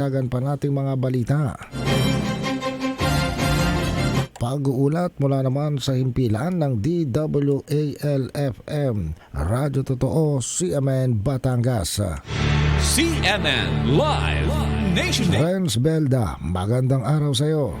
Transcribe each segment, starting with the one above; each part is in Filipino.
Dagan pa nating mga balita. Pag-uulat mula naman sa himpilan ng DWALFM, Radyo Totoo, CMN Batangas. CNN Live Nation. Renz Belda, magandang araw sa iyo.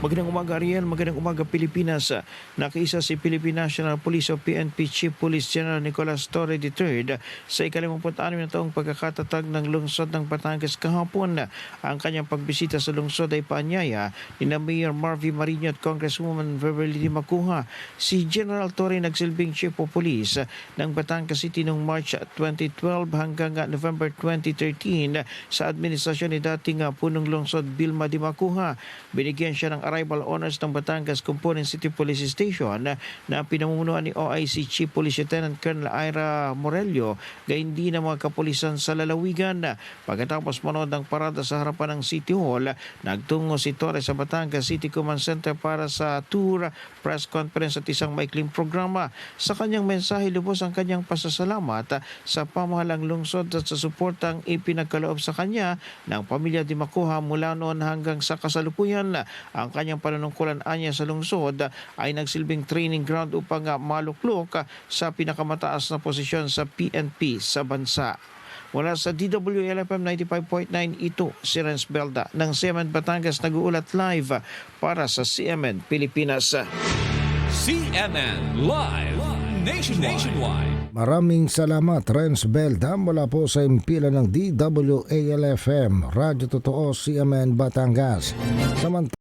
Magandang umaga Ariel, magandang umaga Pilipinas. Nakiisa si Philippine National Police o PNP Chief Police General Nicolas Torre III sa ikalimamput-anim na taong pagkakatatag ng lungsod ng Batangas kahapon. Ang kanyang pagbisita sa lungsod ay paanyaya ni na Mayor Marvy Marino at Congresswoman Beverly Di Macuha. Si General Torre nagsilbing Chief of Police ng Batangas City noong March 2012 hanggang November 2013 sa administrasyon ni dating ah, punong lungsod Bilma Di Macuha. Binigyan siya ng arrival honors ng Batangas Component City Police Station na pinamumunuan ni OIC Chief Police Lieutenant Colonel Ira Morello gayon din ng mga kapulisan sa lalawigan. Pagkatapos manood ng parada sa harapan ng City Hall, nagtungo si Torres sa Batangas City Command Center para sa tour, press conference at isang maikling programa. Sa kanyang mensahe, lubos ang kanyang pasasalamat sa pamahalang lungsod at sa suportang ipinagkaloob sa kanya ng pamilya di makuha mula noon hanggang sa kasalukuyan. Ang kanyang panunungkulan anya sa lungsod ay nagsilbing training ground upang ah, maluklok ah, sa pinakamataas na posisyon sa PNP sa bansa. Mula sa DWLFM 95.9 ito si Renz Belda ng CMN Batangas nag-uulat live ah, para sa CMN Pilipinas. CNN Live Nationwide. Maraming salamat Renz Belda mula po sa himpilan ng DWALFM, Radyo Totoo, CMN Batangas. Samantala